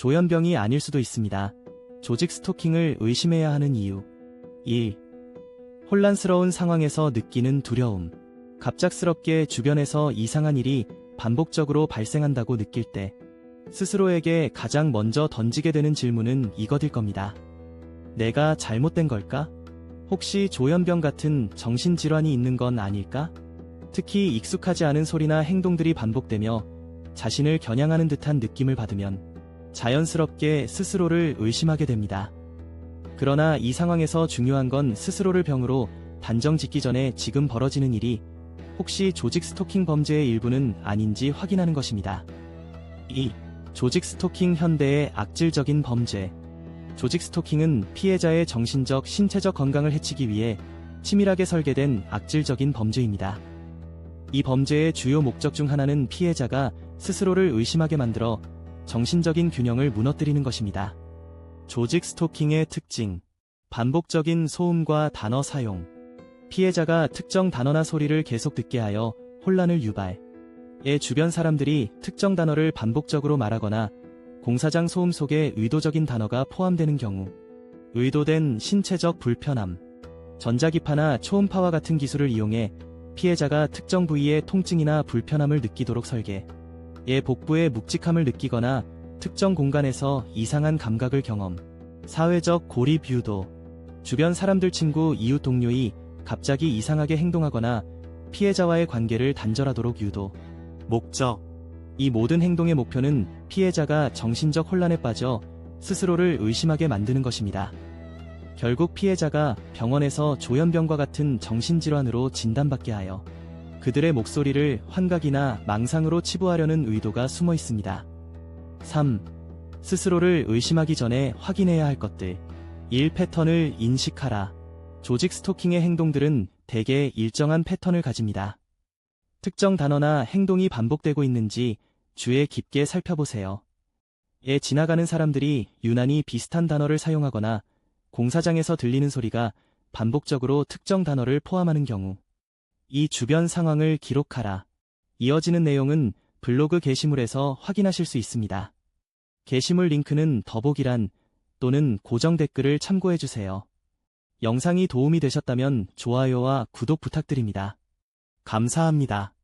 조현병이 아닐 수도 있습니다. 조직 스토킹을 의심해야 하는 이유. 1. 혼란스러운 상황에서 느끼는 두려움. 갑작스럽게 주변에서 이상한 일이 반복적으로 발생한다고 느낄 때 스스로에게 가장 먼저 던지게 되는 질문은 이것일 겁니다. 내가 잘못된 걸까? 혹시 조현병 같은 정신질환이 있는 건 아닐까? 특히 익숙하지 않은 소리나 행동들이 반복되며 자신을 겨냥하는 듯한 느낌을 받으면 자연스럽게 스스로를 의심하게 됩니다. 그러나 이 상황에서 중요한 건 스스로를 병으로 단정 짓기 전에 지금 벌어지는 일이 혹시 조직 스토킹 범죄의 일부는 아닌지 확인하는 것입니다. 2. 조직 스토킹 현대의 악질적인 범죄. 조직 스토킹은 피해자의 정신적, 신체적 건강을 해치기 위해 치밀하게 설계된 악질적인 범죄입니다. 이 범죄의 주요 목적 중 하나는 피해자가 스스로를 의심하게 만들어 정신적인 균형을 무너뜨리는 것입니다. 조직 스토킹의 특징. 반복적인 소음과 단어 사용. 피해자가 특정 단어나 소리를 계속 듣게 하여 혼란을 유발. 의 주변 사람들이 특정 단어를 반복적으로 말하거나 공사장 소음 속에 의도적인 단어가 포함되는 경우 의도된 신체적 불편함, 전자기파나 초음파와 같은 기술을 이용해 피해자가 특정 부위의 통증이나 불편함을 느끼도록 설계, 의 복부의 묵직함을 느끼거나 특정 공간에서 이상한 감각을 경험, 사회적 고립 유도, 주변 사람들 친구 이웃 동료이 갑자기 이상하게 행동하거나 피해자와의 관계를 단절하도록 유도, 목적. 이 모든 행동의 목표는 피해자가 정신적 혼란에 빠져 스스로를 의심하게 만드는 것입니다. 결국 피해자가 병원에서 조현병과 같은 정신질환으로 진단받게 하여 그들의 목소리를 환각이나 망상으로 치부하려는 의도가 숨어 있습니다. 3. 스스로를 의심하기 전에 확인해야 할 것들. 1. 패턴을 인식하라. 조직 스토킹의 행동들은 대개 일정한 패턴을 가집니다. 특정 단어나 행동이 반복되고 있는지 주에 깊게 살펴보세요. 에 지나가는 사람들이 유난히 비슷한 단어를 사용하거나 공사장에서 들리는 소리가 반복적으로 특정 단어를 포함하는 경우 이 주변 상황을 기록하라. 이어지는 내용은 블로그 게시물에서 확인하실 수 있습니다. 게시물 링크는 더보기란 또는 고정 댓글을 참고해주세요. 영상이 도움이 되셨다면 좋아요와 구독 부탁드립니다. 감사합니다.